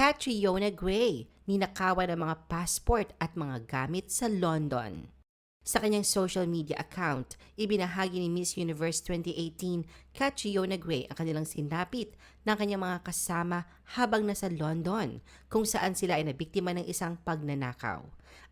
Catriona Gray, ninakawan ng mga passport at mga gamit sa London. Sa kanyang social media account, ibinahagi ni Miss Universe 2018, Catriona Gray ang kanilang sinapit ng kanyang mga kasama habang nasa London, kung saan sila ay nabiktima ng isang pagnanakaw.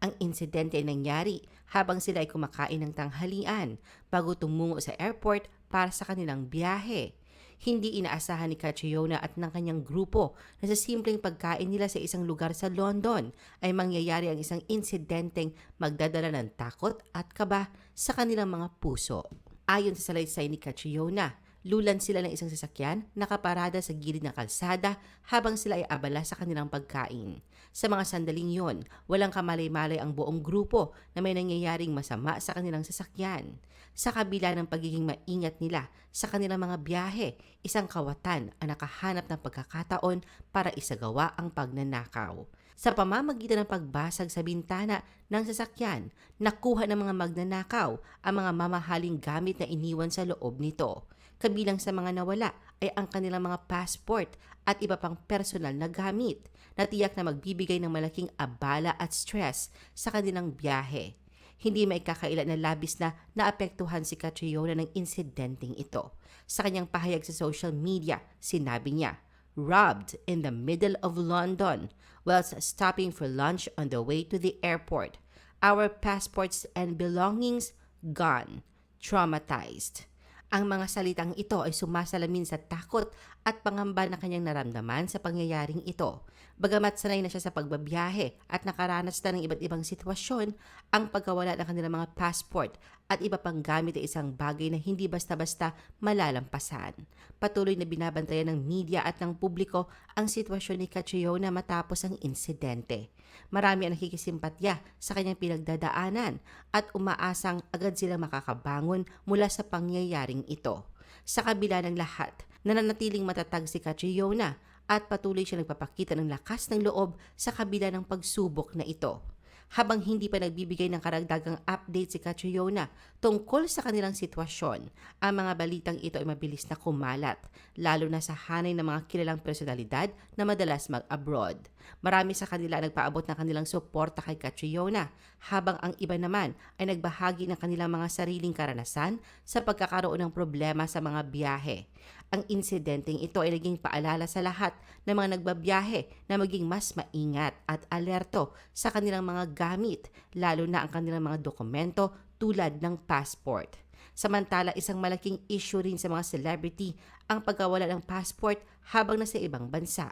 Ang insidente ay nangyari habang sila ay kumakain ng tanghalian bago tumungo sa airport para sa kanilang biyahe. Hindi inaasahan ni Catriona at ng kanyang grupo na sa simpleng pagkain nila sa isang lugar sa London ay mangyayari ang isang insidenteng magdadala ng takot at kaba sa kanilang mga puso. Ayon sa salaysay ni Catriona, lulan sila ng isang sasakyan nakaparada sa gilid ng kalsada habang sila ay abala sa kanilang pagkain. Sa mga sandaling yon, walang kamalay-malay ang buong grupo na may nangyayaring masama sa kanilang sasakyan. Sa kabila ng pagiging maingat nila sa kanilang mga biyahe, isang kawatan ang nakahanap ng pagkakataon para isagawa ang pagnanakaw. Sa pamamagitan ng pagbasag sa bintana ng sasakyan, nakuha ng mga magnanakaw ang mga mamahaling gamit na iniwan sa loob nito. Kabilang sa mga nawala ay ang kanilang mga passport at iba pang personal na gamit na tiyak na magbibigay ng malaking abala at stress sa kanilang biyahe. Hindi may kakailan na labis na naapektuhan si Catriona ng insidenteng ito. Sa kanyang pahayag sa social media, sinabi niya, robbed in the middle of London whilst stopping for lunch on the way to the airport. Our passports and belongings gone. Traumatized. Ang mga salitang ito ay sumasalamin sa takot at pangamba na kanyang naramdaman sa pangyayaring ito. Bagamat sanay na siya sa pagbabiyahe at nakaranas na ng iba't ibang sitwasyon, ang pagkawala ng kanilang mga passport at iba pang gamit ay isang bagay na hindi basta-basta malalampasan. Patuloy na binabantayan ng media at ng publiko ang sitwasyon ni Catriona matapos ang insidente. Marami ang nakikisimpatya sa kanyang pinagdadaanan at umaasang agad silang makakabangon mula sa pangyayaring ito. Sa kabila ng lahat, nananatiling matatag si Catriona at patuloy siya nagpapakita ng lakas ng loob sa kabila ng pagsubok na ito. Habang hindi pa nagbibigay ng karagdagang update si Catriona tungkol sa kanilang sitwasyon, ang mga balitang ito ay mabilis na kumalat, lalo na sa hanay ng mga kilalang personalidad na madalas mag-abroad. Marami sa kanila nagpaabot ng kanilang suporta kay Catriona, habang ang iba naman ay nagbahagi ng kanilang mga sariling karanasan sa pagkakaroon ng problema sa mga biyahe. Ang insidenteng ito ay naging paalala sa lahat ng mga nagbabiyahe na maging mas maingat at alerto sa kanilang mga gamit, lalo na ang kanilang mga dokumento tulad ng passport. Samantala, isang malaking issue rin sa mga celebrity ang pagkawala ng passport habang nasa ibang bansa.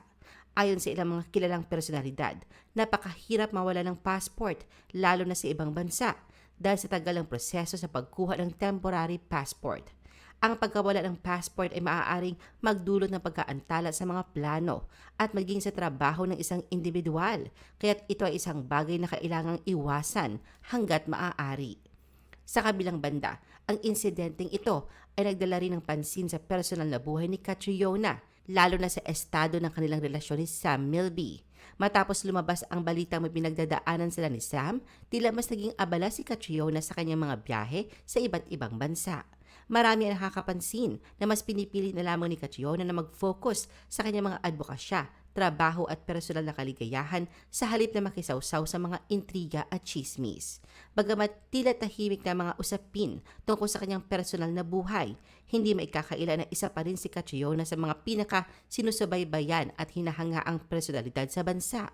Ayon sa ilang mga kilalang personalidad, napakahirap mawala ng passport lalo na sa ibang bansa dahil sa tagal ng proseso sa pagkuha ng temporary passport. Ang pagkawala ng passport ay maaaring magdulot ng pagkaantala sa mga plano at maging sa trabaho ng isang individual, kaya't ito ay isang bagay na kailangang iwasan hanggat maaari. Sa kabilang banda, ang insidenteng ito ay nagdala rin ng pansin sa personal na buhay ni Catriona, lalo na sa estado ng kanilang relasyon ni Sam Milby. Matapos lumabas ang balitang may pinagdadaanan sila ni Sam, tila mas naging abala si Catriona sa kanyang mga biyahe sa iba't ibang bansa. Marami ang nakakapansin na mas pinipili na lamang ni Catriona na mag-focus sa kanyang mga advokasya, trabaho at personal na kaligayahan sa halip na makisawsaw sa mga intriga at chismis. Bagamat tila tahimik na mga usapin tungkol sa kanyang personal na buhay, hindi maikakaila na isa pa rin si Catriona sa mga pinaka sinusubaybayan at hinahangaang personalidad sa bansa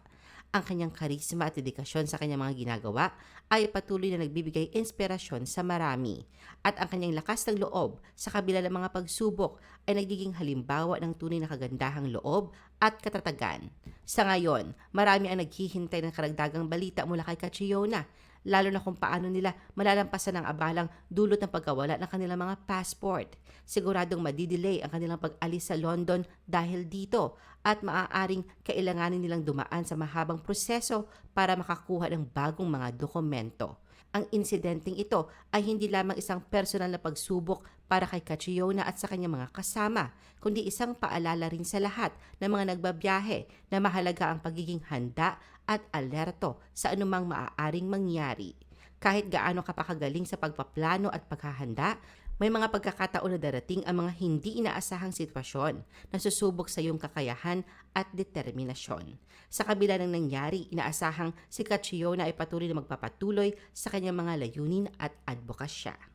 ang kanyang karisma at dedikasyon sa kanyang mga ginagawa ay patuloy na nagbibigay inspirasyon sa marami. At ang kanyang lakas ng loob sa kabila ng mga pagsubok ay nagiging halimbawa ng tunay na kagandahang loob at katatagan. Sa ngayon, marami ang naghihintay ng karagdagang balita mula kay Catriona lalo na kung paano nila malalampasan ang abalang dulot ng pagkawala ng kanilang mga passport. Siguradong madidelay ang kanilang pag-alis sa London dahil dito at maaaring kailanganin nilang dumaan sa mahabang proseso para makakuha ng bagong mga dokumento. Ang insidenteng ito ay hindi lamang isang personal na pagsubok para kay Catriona at sa kanyang mga kasama, kundi isang paalala rin sa lahat ng mga nagbabiyahe na mahalaga ang pagiging handa at alerto sa anumang maaaring mangyari. Kahit gaano ka pa kagaling sa pagpaplano at paghahanda, May mga pagkakataon na darating ang mga hindi inaasahang sitwasyon na susubok sa iyong kakayahan at determinasyon. Sa kabila ng nangyari, inaasahang si Catriona ay patuloy na magpapatuloy sa kanyang mga layunin at advokasya.